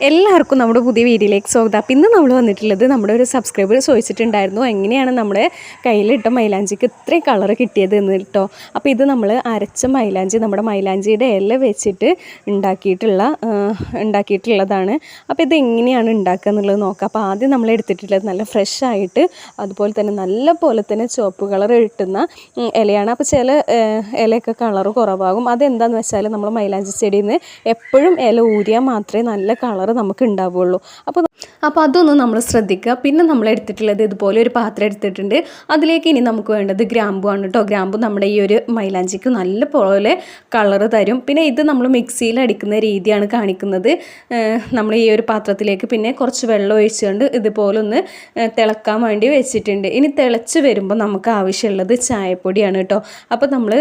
എല്ലാവർക്കും നമ്മുടെ പുതിയ വീഡിയോയിലേക്ക് സ്വാഗതം. അപ്പം ഇന്ന് നമ്മൾ വന്നിട്ടുള്ളത് നമ്മുടെ ഒരു സബ്സ്ക്രൈബർ ചോദിച്ചിട്ടുണ്ടായിരുന്നു. എങ്ങനെയാണ് നമ്മുടെ കയ്യിലിട്ട മൈലാഞ്ചിക്ക് ഇത്രയും കളർ കിട്ടിയത് എന്ന് കേട്ടോ അപ്പോൾ ഇത് നമ്മൾ അരച്ച മൈലാഞ്ചി നമ്മുടെ മൈലാഞ്ചിയുടെ ഇല വെച്ചിട്ട് ഉണ്ടാക്കിയിട്ടുള്ള ഉണ്ടാക്കിയിട്ടുള്ളതാണ്. അപ്പോൾ ഇത് എങ്ങനെയാണ് ഉണ്ടാക്കുക എന്നുള്ളത് നോക്കാം. അപ്പോൾ ആദ്യം നമ്മൾ എടുത്തിട്ടുള്ളത് നല്ല ഫ്രഷ് ആയിട്ട് അതുപോലെ തന്നെ നല്ല പോലെ തന്നെ ചുവപ്പ് കളർ കിട്ടുന്ന ഇലയാണ്. അപ്പോൾ ചില ഇലയൊക്കെ കളർ കുറവാകും. അതെന്താണെന്ന് വെച്ചാൽ നമ്മൾ മൈലാഞ്ചി ചെടിയിൽ നിന്ന് എപ്പോഴും ഇല ഊരിയാൽ മാത്രമേ നല്ല കളർ നമുക്ക് ഉണ്ടാവുകയുള്ളൂ അപ്പോൾ അപ്പോൾ അതൊന്ന് നമ്മൾ ശ്രദ്ധിക്കുക. പിന്നെ നമ്മൾ എടുത്തിട്ടുള്ളത് ഇതുപോലെ ഒരു പാത്രം എടുത്തിട്ടുണ്ട്. അതിലേക്ക് ഇനി നമുക്ക് വേണ്ടത് ഗ്രാമ്പു ആണ് കേട്ടോ ഗ്രാമ്പു നമ്മുടെ ഈ ഒരു മൈലാഞ്ചിക്ക് നല്ല പോലെ കളറ് തരും. പിന്നെ ഇത് നമ്മൾ മിക്സിയിൽ അടിക്കുന്ന രീതിയാണ് കാണിക്കുന്നത്. നമ്മൾ ഈ ഒരു പാത്രത്തിലേക്ക് പിന്നെ കുറച്ച് വെള്ളം ഒഴിച്ചുകൊണ്ട് ഇതുപോലെ ഒന്ന് തിളക്കാൻ വേണ്ടി വെച്ചിട്ടുണ്ട്. ഇനി തിളച്ച് വരുമ്പോൾ നമുക്ക് ആവശ്യമുള്ളത് ചായപ്പൊടിയാണ് കേട്ടോ അപ്പോൾ നമ്മൾ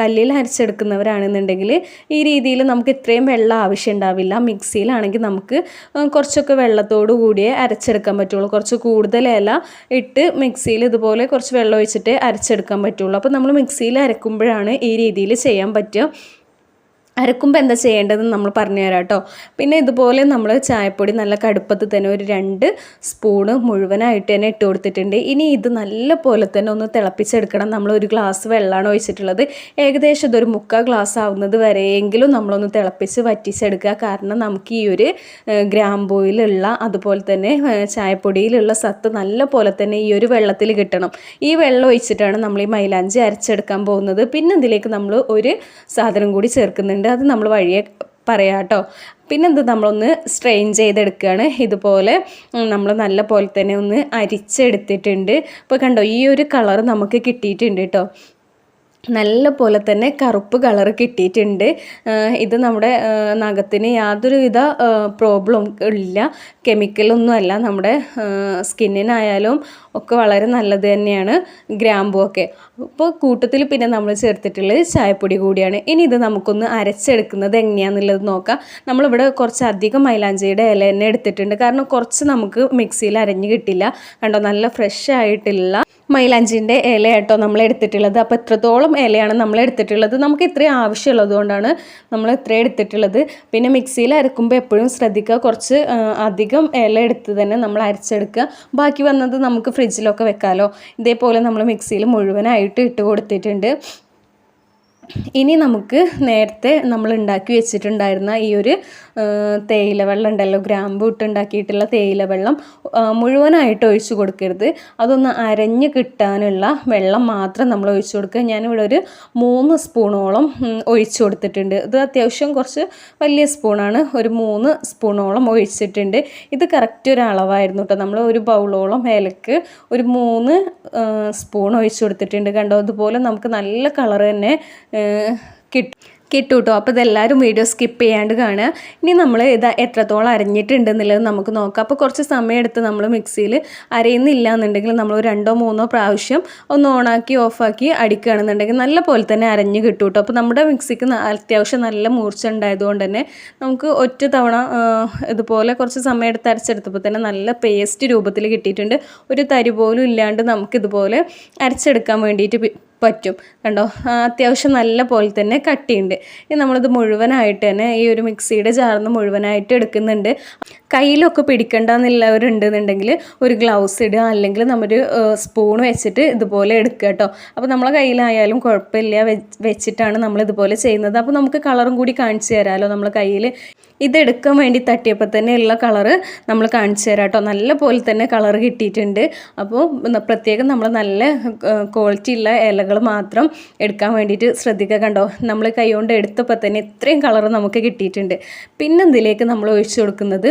കല്ലിൽ അരച്ചെടുക്കുന്നവരാണെന്നുണ്ടെങ്കിൽ ഈ രീതിയിൽ നമുക്ക് ഇത്രയും വെള്ളം ആവശ്യം ഉണ്ടാവില്ല. മിക്സിയിലാണെങ്കിൽ നമുക്ക് കുറച്ചൊക്കെ വെള്ളത്തോട് കൂടിയേ അരച്ചെടുക്കാൻ പറ്റുള്ളൂ. കുറച്ച് കൂടുതൽ ഇല ഇട്ട് മിക്സിയിൽ ഇതുപോലെ കുറച്ച് വെള്ളം ഒഴിച്ചിട്ട് അരച്ചെടുക്കാൻ പറ്റുള്ളൂ. അപ്പോൾ നമ്മൾ മിക്സിയിൽ അരക്കുമ്പോഴാണ് ഈ രീതിയിൽ ചെയ്യാൻ പറ്റുക. അരക്കുമ്പോൾ എന്താ ചെയ്യേണ്ടതെന്ന് നമ്മൾ പറഞ്ഞു തരാം കേട്ടോ. പിന്നെ ഇതുപോലെ നമ്മൾ ചായപ്പൊടി നല്ല കടുപ്പത്ത് തന്നെ ഒരു രണ്ട് സ്പൂണ് മുഴുവനായിട്ട് തന്നെ ഇട്ട് കൊടുത്തിട്ടുണ്ട്. ഇനി ഇത് നല്ല പോലെ തന്നെ ഒന്ന് തിളപ്പിച്ചെടുക്കണം. നമ്മൾ ഒരു ഗ്ലാസ് വെള്ളമാണ് ഒഴിച്ചിട്ടുള്ളത്. ഏകദേശം ഇതൊരു മുക്കാൽ ഗ്ലാസ് ആവുന്നത് വരെയെങ്കിലും നമ്മളൊന്ന് തിളപ്പിച്ച് വറ്റിച്ചെടുക്കുക. കാരണം നമുക്ക് ഈ ഒരു ഗ്രാമ്പൂയിലുള്ള അതുപോലെ തന്നെ ചായപ്പൊടിയിലുള്ള സത്ത് നല്ല പോലെ തന്നെ ഈ ഒരു വെള്ളത്തിൽ കിട്ടണം. ഈ വെള്ളം ഒഴിച്ചിട്ടാണ് നമ്മൾ ഈ മൈലാഞ്ചി അരച്ചെടുക്കാൻ പോകുന്നത്. പിന്നെ ഇതിലേക്ക് നമ്മൾ ഒരു സാധനം കൂടി ചേർക്കുന്നുണ്ട്. അത് നമ്മൾ വഴിയെ പറയാം കേട്ടോ. പിന്നെ ഇത് നമ്മളൊന്ന് സ്ട്രെയിൻ ചെയ്തെടുക്കുകയാണ്. ഇതുപോലെ നമ്മൾ നല്ല പോലെ തന്നെ ഒന്ന് അരിച്ചെടുത്തിട്ടുണ്ട്. ഇപ്പോൾ കണ്ടോ ഈ ഒരു കളർ നമുക്ക് കിട്ടിയിട്ടുണ്ട് കേട്ടോ. നല്ല പോലെ തന്നെ കറുപ്പ് കളർ കിട്ടിയിട്ടുണ്ട്. ഇത് നമ്മുടെ നഖത്തിന് യാതൊരുവിധ പ്രോബ്ലം ഇല്ല. കെമിക്കലൊന്നും അല്ല നമ്മുടെ സ്കിന്നിനായാലും ഒക്കെ വളരെ നല്ലത് തന്നെയാണ് ഗ്രാമ്പൂ ഒക്കെ. അപ്പോൾ കൂട്ടത്തിൽ പിന്നെ നമ്മൾ ചേർത്തിട്ടുള്ളത് ചായപ്പൊടി കൂടിയാണ്. ഇനി ഇത് നമുക്കൊന്ന് അരച്ചെടുക്കുന്നത് എങ്ങനെയാണെന്നുള്ളത് നോക്കാം. നമ്മളിവിടെ കുറച്ച് അധികം മൈലാഞ്ചിയുടെ ഇല തന്നെ എടുത്തിട്ടുണ്ട്. കാരണം കുറച്ച് നമുക്ക് മിക്സിയിൽ അരഞ്ഞ് കിട്ടില്ല. കണ്ടോ? നല്ല ഫ്രഷ് ആയിട്ടുള്ള മൈലാഞ്ചിന്റെ ഇല നമ്മൾ എടുത്തിട്ടുള്ളത്. അപ്പോൾ എത്രത്തോളം ഇലയാണ് നമ്മൾ എടുത്തിട്ടുള്ളത്? നമുക്ക് ഇത്രയും ആവശ്യമുള്ളത് കൊണ്ടാണ് നമ്മൾ ഇത്രയും എടുത്തിട്ടുള്ളത്. പിന്നെ മിക്സിയിൽ അരക്കുമ്പോൾ എപ്പോഴും ശ്രദ്ധിക്കുക. കുറച്ച് അധികം ഇല എടുത്ത് തന്നെ നമ്മൾ അരച്ചെടുക്കുക. ബാക്കി വന്നത് നമുക്ക് ഫ്രിഡ്ജിലൊക്കെ വെക്കാമല്ലോ ഇതേപോലെ നമ്മൾ മിക്സിയിൽ മുഴുവനായിട്ട് ഇട്ട് കൊടുത്തിട്ടുണ്ട്. ഇനി നമുക്ക് നേരത്തെ നമ്മൾ ഉണ്ടാക്കി വെച്ചിട്ടുണ്ടായിരുന്ന ഈ ഒരു തേയില വെള്ളം ഉണ്ടല്ലോ ഗ്രാമ്പു ഇട്ടുണ്ടാക്കിയിട്ടുള്ള തേയില വെള്ളം മുഴുവനായിട്ട് ഒഴിച്ചു കൊടുക്കരുത്. അതൊന്ന് അരഞ്ഞ് കിട്ടാനുള്ള വെള്ളം മാത്രം നമ്മൾ ഒഴിച്ചു കൊടുക്കുക. ഞാനിവിടെ ഒരു മൂന്ന് സ്പൂണോളം ഒഴിച്ചു കൊടുത്തിട്ടുണ്ട്. ഇത് അത്യാവശ്യം കുറച്ച് വലിയ സ്പൂണാണ്. ഒരു മൂന്ന് സ്പൂണോളം ഒഴിച്ചിട്ടുണ്ട്. ഇത് കറക്റ്റ് ഒരു അളവായിരുന്നു കേട്ടോ. നമ്മൾ ഒരു ബൗളോളം ഇലക്ക് ഒരു മൂന്ന് സ്പൂൺ ഒഴിച്ചു കൊടുത്തിട്ടുണ്ട്. കണ്ടോ? അതുപോലെ നമുക്ക് നല്ല കളർ തന്നെ കിട്ടും. കിട്ടും കേട്ടോ അപ്പോൾ ഇതെല്ലാവരും വീഡിയോ സ്കിപ്പ് ചെയ്യാണ്ട് കാണുക. ഇനി നമ്മൾ ഇത് എത്രത്തോളം അരഞ്ഞിട്ടുണ്ട് എന്നുള്ളത് നമുക്ക് നോക്കാം. അപ്പോൾ കുറച്ച് സമയം എടുത്ത് നമ്മൾ മിക്സിയിൽ അരയുന്നില്ല എന്നുണ്ടെങ്കിൽ നമ്മൾ രണ്ടോ മൂന്നോ പ്രാവശ്യം ഒന്ന് ഓണാക്കി ഓഫാക്കി അടിക്കുകയാണെന്നുണ്ടെങ്കിൽ നല്ല പോലെ തന്നെ അരഞ്ഞ് കിട്ടും കേട്ടോ അപ്പോൾ നമ്മുടെ മിക്സിക്ക് അത്യാവശ്യം നല്ല മൂർച്ച ഉണ്ടായതുകൊണ്ട് തന്നെ നമുക്ക് ഒറ്റ തവണ ഇതുപോലെ കുറച്ച് സമയം എടുത്ത് അരച്ചെടുത്തപ്പോൾ തന്നെ നല്ല പേസ്റ്റ് രൂപത്തിൽ കിട്ടിയിട്ടുണ്ട്. ഒരു തരി പോലും ഇല്ലാണ്ട് നമുക്കിതുപോലെ അരച്ചെടുക്കാൻ വേണ്ടിയിട്ട് പറ്റും. കണ്ടോ? അത്യാവശ്യം നല്ല പോലെ തന്നെ കട്ടിയുണ്ട്. ഇനി നമ്മളിത് മുഴുവനായിട്ട് തന്നെ ഈ ഒരു മിക്സിയുടെ ജാർന്ന് മുഴുവനായിട്ട് എടുക്കുന്നുണ്ട്. കയ്യിലൊക്കെ പിടിക്കണ്ടെന്നുള്ളവരുണ്ടെന്നുണ്ടെങ്കിൽ ഒരു ഗ്ലൗസ് ഇടുക അല്ലെങ്കിൽ നമ്മൊരു സ്പൂൺ വെച്ചിട്ട് ഇതുപോലെ എടുക്കുക കേട്ടോ. അപ്പോൾ നമ്മളെ കയ്യിലായാലും കുഴപ്പമില്ല വെച്ചിട്ടാണ് നമ്മൾ ഇതുപോലെ ചെയ്യുന്നത്. അപ്പോൾ നമുക്ക് കളറും കൂടി കാണിച്ചു തരാമല്ലോ നമ്മളെ കയ്യിൽ. ഇതെടുക്കാൻ വേണ്ടി തട്ടിയപ്പോൾ തന്നെ ഉള്ള കളറ് നമ്മൾ കാണിച്ചു തരാം കേട്ടോ. നല്ല പോലെ തന്നെ കളർ കിട്ടിയിട്ടുണ്ട്. അപ്പോൾ പ്രത്യേകം നമ്മൾ നല്ല ക്വാളിറ്റി ഉള്ള ഇലകൾ മാത്രം എടുക്കാൻ വേണ്ടിയിട്ട് ശ്രദ്ധിക്കുക കണ്ടോ. നമ്മൾ കൈ കൊണ്ട് എടുത്തപ്പോൾ തന്നെ ഇത്രയും കളർ നമുക്ക് കിട്ടിയിട്ടുണ്ട്. പിന്നെ ഇതിലേക്ക് നമ്മൾ ഒഴിച്ചു കൊടുക്കുന്നത്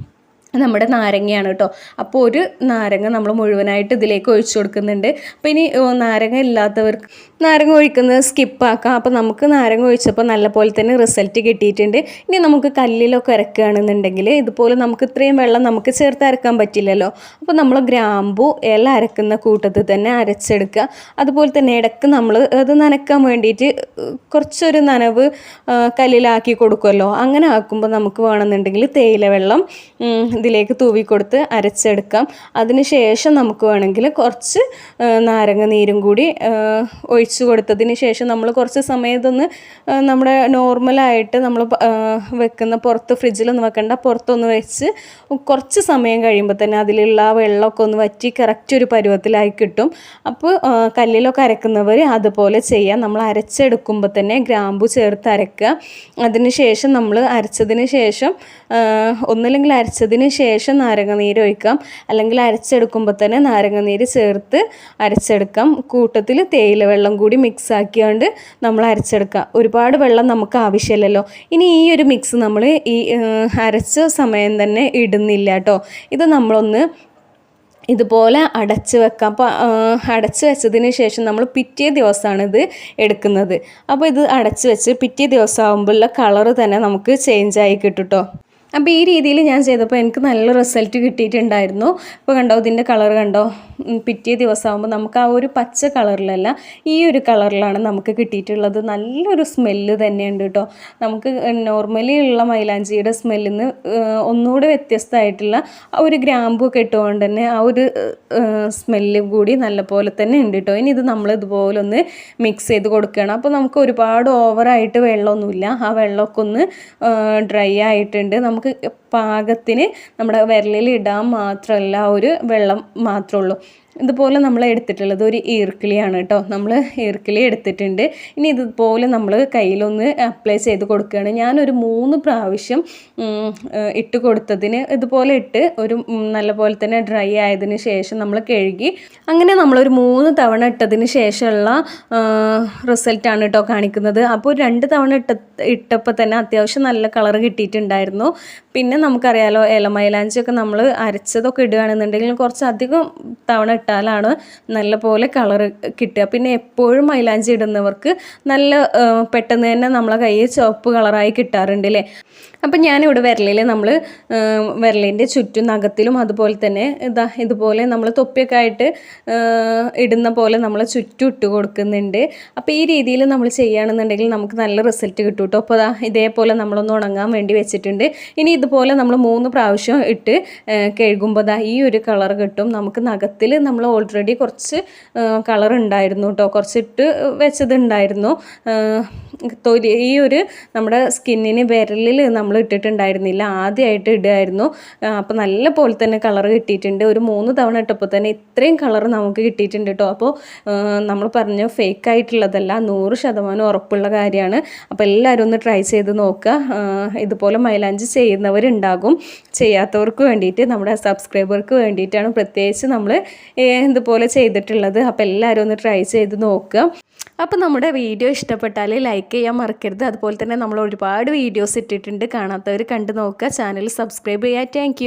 നമ്മുടെ നാരങ്ങയാണ് കേട്ടോ. അപ്പോൾ ഒരു നാരങ്ങ നമ്മൾ മുഴുവനായിട്ട് ഇതിലേക്ക് ഒഴിച്ചു കൊടുക്കുന്നുണ്ട്. അപ്പോൾ ഇനി നാരങ്ങ ഇല്ലാത്തവർക്ക് നാരങ്ങ ഒഴിക്കുന്നത് സ്കിപ്പാക്കാം അപ്പോൾ നമുക്ക് നാരങ്ങ ഒഴിച്ചപ്പോൾ നല്ല പോലെ തന്നെ റിസൾട്ട് കിട്ടിയിട്ടുണ്ട്. ഇനി നമുക്ക് കല്ലിലൊക്കെ അരക്കുകയാണെന്നുണ്ടെങ്കിൽ ഇതുപോലെ നമുക്ക് ഇത്രയും വെള്ളം നമുക്ക് ചേർത്ത് അരക്കാൻ പറ്റില്ലല്ലോ. അപ്പോൾ നമ്മൾ ഗ്രാമ്പു ഇല അരക്കുന്ന കൂട്ടത്തിൽ തന്നെ അരച്ചെടുക്കുക. അതുപോലെ തന്നെ ഇടയ്ക്ക് നമ്മൾ അത് നനക്കാൻ വേണ്ടിയിട്ട് കുറച്ചൊരു നനവ് കല്ലിലാക്കി കൊടുക്കുമല്ലോ. അങ്ങനെ ആക്കുമ്പോൾ നമുക്ക് വേണമെന്നുണ്ടെങ്കിൽ തേയില വെള്ളം ഇതിലേക്ക് തൂവി കൊടുത്ത് അരച്ചെടുക്കാം. അതിന് ശേഷം നമുക്ക് വേണമെങ്കിൽ കുറച്ച് നാരങ്ങ നീരും കൂടി ഒഴിച്ചു കൊടുത്തതിന് ശേഷം നമ്മൾ കുറച്ച് സമയം ഇതൊന്ന് ആ, നമ്മുടെ നോർമലായിട്ട് നമ്മൾ വെക്കുന്ന പുറത്ത് ഫ്രിഡ്ജിലൊന്നും വെക്കണ്ട. പുറത്തൊന്ന് വെച്ച് കുറച്ച് സമയം കഴിയുമ്പോൾ തന്നെ അതിലുള്ള വെള്ളമൊക്കെ ഒന്ന് വറ്റി കറക്റ്റ് ഒരു പരുവത്തിലായി കിട്ടും. അപ്പോൾ കല്ലിലൊക്കെ അരക്കുന്നവർ അതുപോലെ ചെയ്യാം. നമ്മൾ അരച്ചെടുക്കുമ്പോൾ തന്നെ ഗ്രാമ്പു ചേർത്ത് അരക്കുക. അതിന് ശേഷം നമ്മൾ അരച്ചതിന് ശേഷം ഒന്നില്ലെങ്കിൽ അരച്ചതിന് ശേഷം നാരങ്ങനീര് ഒഴിക്കാം. അല്ലെങ്കിൽ അരച്ചെടുക്കുമ്പോൾ തന്നെ നാരങ്ങനീര് ചേർത്ത് അരച്ചെടുക്കാം. കൂട്ടത്തിൽ തേയില വെള്ളം കൂടി മിക്സ് ആക്കിയാണ്ട് നമ്മൾ അരച്ചെടുക്കാം. ഒരുപാട് വെള്ളം നമുക്ക് ആവശ്യമില്ലല്ലോ. ഇനി ഈ ഒരു മിക്സ് നമ്മൾ ഈ അരച്ച സമയം തന്നെ ഇടുന്നില്ല കേട്ടോ. ഇത് നമ്മളൊന്ന് ഇതുപോലെ അടച്ച് വെക്കാം. അപ്പോൾ അടച്ച് വെച്ചതിന് ശേഷം നമ്മൾ പിറ്റേ ദിവസമാണ് ഇത് എടുക്കുന്നത്. അപ്പോൾ ഇത് അടച്ച് വെച്ച് പിറ്റേ ദിവസം ആകുമ്പോഴുള്ള കളറ് തന്നെ നമുക്ക് ചേഞ്ച് ആയി കിട്ടും കേട്ടോ അപ്പോൾ ഈ രീതിയിൽ ഞാൻ ചെയ്തപ്പോൾ എനിക്ക് നല്ല റിസൾട്ട് കിട്ടിയിട്ടുണ്ടായിരുന്നു. ഇപ്പോൾ കണ്ടോ ഇതിന്റെ കളർ കണ്ടോ? പിറ്റേ ദിവസമാകുമ്പോൾ നമുക്ക് ആ ഒരു പച്ച കളറിലല്ല ഈ ഒരു കളറിലാണ് നമുക്ക് കിട്ടിയിട്ടുള്ളത്. നല്ലൊരു സ്മെല്ല് തന്നെയുണ്ട് കേട്ടോ നമുക്ക് നോർമലി ഉള്ള മൈലാഞ്ചിയുടെ സ്മെല്ലിൽ നിന്ന് ഒന്നുകൂടെ വ്യത്യസ്തമായിട്ടുള്ള ആ ഒരു ഗ്രാമ്പു ഒക്കെ ഇട്ടുകൊണ്ട് തന്നെ ആ ഒരു സ്മെല്ല് കൂടി നല്ലപോലെ തന്നെ ഉണ്ട് കേട്ടോ ഇനി ഇത് നമ്മൾ ഇതുപോലെ ഒന്ന് മിക്സ് ചെയ്ത് കൊടുക്കണം. അപ്പോൾ നമുക്ക് ഒരുപാട് ഓവറായിട്ട് വെള്ളമൊന്നുമില്ല. ആ വെള്ളമൊക്കെ ഒന്ന് ഡ്രൈ ആയിട്ടുണ്ട്. നമുക്ക് പാകത്തിന് നമ്മുടെ വിരലിൽ ഇടാൻ മാത്രമല്ല ഒരു വെള്ളം മാത്രമേ ഉള്ളൂ. ഇതുപോലെ നമ്മൾ എടുത്തിട്ടുള്ളത് ഒരു ഈർക്കിളിയാണ് കേട്ടോ. നമ്മൾ ഈർക്കിളി എടുത്തിട്ടുണ്ട്. ഇനി ഇതുപോലെ നമ്മൾ കയ്യിലൊന്ന് അപ്ലൈ ചെയ്ത് കൊടുക്കുകയാണ്. ഞാനൊരു മൂന്ന് പ്രാവശ്യം ഇട്ട് കൊടുത്തതിന് ഇതുപോലെ ഇട്ട് ഒരു നല്ലപോലെ തന്നെ ഡ്രൈ ആയതിന് ശേഷം നമ്മൾ കഴുകി. അങ്ങനെ നമ്മളൊരു മൂന്ന് തവണ ഇട്ടതിന് ശേഷമുള്ള റിസൾട്ടാണ് കേട്ടോ കാണിക്കുന്നത്. അപ്പോൾ രണ്ട് തവണ ഇട്ട ഇട്ടപ്പോൾ തന്നെ അത്യാവശ്യം നല്ല കളർ കിട്ടിയിട്ടുണ്ടായിരുന്നു. പിന്നെ നമുക്കറിയാലോ ഇലമൈലാഞ്ചിയൊക്കെ നമ്മൾ അരച്ചതൊക്കെ ഇടുകയാണെന്നുണ്ടെങ്കിൽ കുറച്ചധികം തവണ ഇട്ടാലാണ് നല്ല പോലെ കളർ കിട്ടുക. പിന്നെ എപ്പോഴും മൈലാഞ്ചി ഇടുന്നവർക്ക് നല്ല പെട്ടെന്ന് തന്നെ നമ്മളെ കയ്യിൽ ചുവപ്പ് കളറായി കിട്ടാറുണ്ട് അല്ലേ അപ്പം ഞാനിവിടെ വിരലിൽ നമ്മൾ വിരലിന്റെ ചുറ്റും നഖത്തിലും അതുപോലെ തന്നെ ഇതാ ഇതുപോലെ നമ്മൾ തൊപ്പിയൊക്കെ ആയിട്ട് ഇടുന്ന പോലെ നമ്മൾ ചുറ്റും ഇട്ട് കൊടുക്കുന്നുണ്ട്. അപ്പോൾ ഈ രീതിയിൽ നമ്മൾ ചെയ്യുകയാണെന്നുണ്ടെങ്കിൽ നമുക്ക് നല്ല റിസൾട്ട് കിട്ടും കേട്ടോ അപ്പോൾ അതാ ഇതേപോലെ നമ്മളൊന്ന് ഉണങ്ങാൻ വേണ്ടി വെച്ചിട്ടുണ്ട്. ഇനി ഇതുപോലെ നമ്മൾ മൂന്ന് പ്രാവശ്യം ഇട്ട് കഴുകുമ്പോൾ ദാ ഈ ഒരു കളർ കിട്ടും. നമുക്ക് നഖത്തിൽ നമ്മൾ ഓൾറെഡി കുറച്ച് കളർ ഉണ്ടായിരുന്നു കേട്ടോ കുറച്ചിട്ട് വെച്ചതുണ്ടായിരുന്നു. തൊലി ഈ ഒരു നമ്മുടെ സ്കിന്നിന് വിരലിൽ നമ്മൾ ഇട്ടിട്ടുണ്ടായിരുന്നില്ല. ആദ്യമായിട്ട് ഇടുമായിരുന്നു അപ്പോൾ നല്ല പോലെ തന്നെ കളർ കിട്ടിയിട്ടുണ്ട്. ഒരു മൂന്ന് തവണ ഇട്ടപ്പോൾ തന്നെ ഇത്രയും കളർ നമുക്ക് കിട്ടിയിട്ടുണ്ട് കേട്ടോ. അപ്പോൾ നമ്മൾ പറഞ്ഞു ഫേക്ക് ആയിട്ടുള്ളതല്ല നൂറ് ശതമാനം ഉറപ്പുള്ള കാര്യമാണ്. അപ്പോൾ എല്ലാവരും ഒന്ന് ട്രൈ ചെയ്ത് നോക്കുക. ഇതുപോലെ മൈലാഞ്ചി ചെയ്യുന്നവരുണ്ടാകും. ചെയ്യാത്തവർക്ക് വേണ്ടിയിട്ട് നമ്മുടെ സബ്സ്ക്രൈബർക്ക് വേണ്ടിയിട്ടാണ് പ്രത്യേകിച്ച് നമ്മൾ ഇതുപോലെ ചെയ്തിട്ടുള്ളത്. അപ്പോൾ എല്ലാവരും ഒന്ന് ട്രൈ ചെയ്ത് നോക്കുക. അപ്പോൾ നമ്മുടെ വീഡിയോ ഇഷ്ടപ്പെട്ടാൽ ലൈക്ക് ചെയ്യാൻ മറക്കരുത്. അതുപോലെ തന്നെ നമ്മൾ ഒരുപാട് വീഡിയോസ് ഇട്ടിട്ടുണ്ട്. കാണാത്തവർ കണ്ടു നോക്കുക. ചാനൽ സബ്സ്ക്രൈബ് ചെയ്യുക താങ്ക്